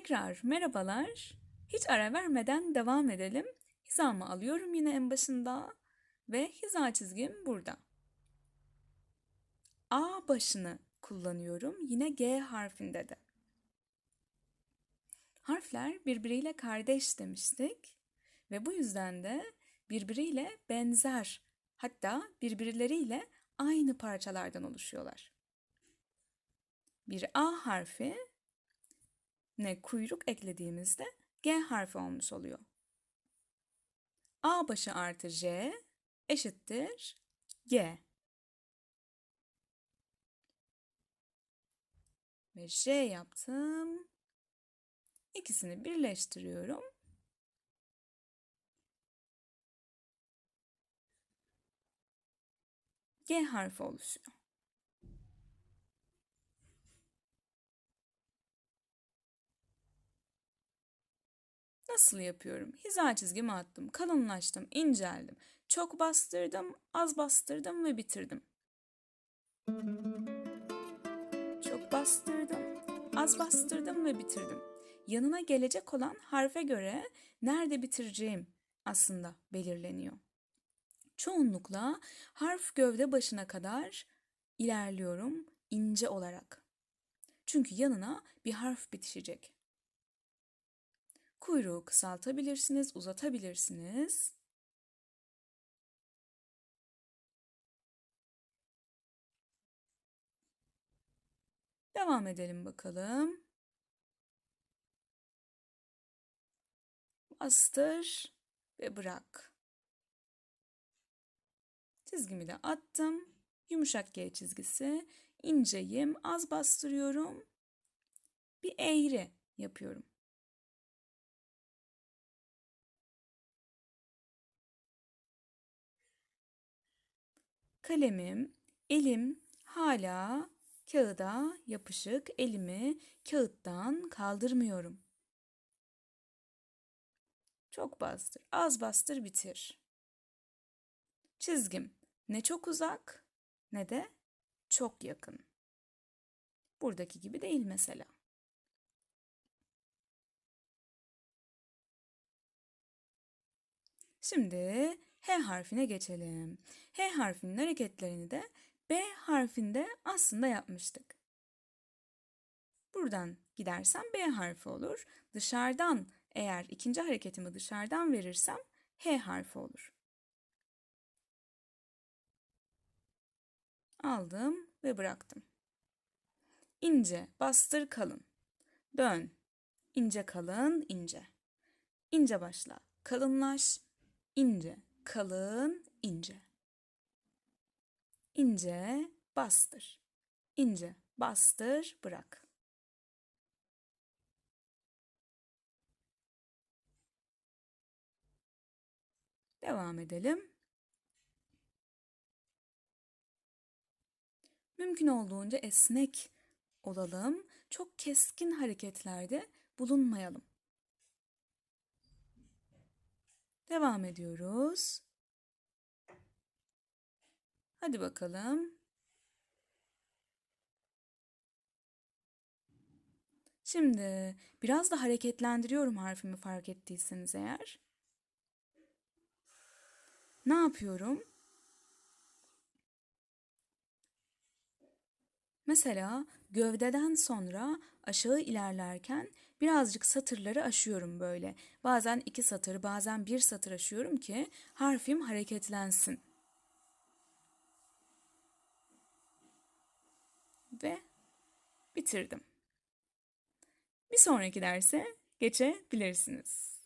Tekrar merhabalar. Hiç ara vermeden devam edelim. Hizamı alıyorum yine en başında ve hiza çizgim burada. A başını kullanıyorum yine G harfinde de. Harfler birbiriyle kardeş demiştik ve bu yüzden de birbiriyle benzer hatta birbirleriyle aynı parçalardan oluşuyorlar. Bir A harfi ne kuyruk eklediğimizde G harfi olmuş oluyor. A başı artı J eşittir G. Ve J yaptım. İkisini birleştiriyorum. G harfi oluşuyor. Nasıl yapıyorum? Hiza çizgimi attım, kalınlaştım, inceldim. Çok bastırdım, az bastırdım ve bitirdim. Çok bastırdım, az bastırdım ve bitirdim. Yanına gelecek olan harfe göre nerede bitireceğim aslında belirleniyor. Çoğunlukla harf gövde başına kadar ilerliyorum ince olarak. Çünkü yanına bir harf bitişecek. Kuyruğu kısaltabilirsiniz, uzatabilirsiniz. Devam edelim bakalım. Bastır ve bırak. Çizgimi de attım. Yumuşak G çizgisi. İnceyim, az bastırıyorum. Bir eğri yapıyorum. Kalemim, elim hala kağıda yapışık. Elimi kağıttan kaldırmıyorum. Çok bastır, az bastır bitir. Çizgim ne çok uzak ne de çok yakın. Buradaki gibi değil mesela. Şimdi H harfine geçelim. H harfinin hareketlerini de B harfinde aslında yapmıştık. Buradan gidersem B harfi olur. Dışarıdan eğer ikinci hareketimi dışarıdan verirsem H harfi olur. Aldım ve bıraktım. İnce, bastır kalın. Dön. İnce kalın, ince. İnce başla. Kalınlaş, ince kalın, ince. İnce, bastır. İnce, bastır, bırak. Devam edelim. Mümkün olduğunca esnek olalım. Çok keskin hareketlerde bulunmayalım. Devam ediyoruz. Hadi bakalım. Şimdi biraz da hareketlendiriyorum harfimi fark ettiyseniz eğer. Ne yapıyorum? Mesela gövdeden sonra aşağı ilerlerken birazcık satırları aşıyorum böyle. Bazen iki satır, bazen bir satır aşıyorum ki harfim hareketlensin. Ve bitirdim. Bir sonraki derse geçebilirsiniz.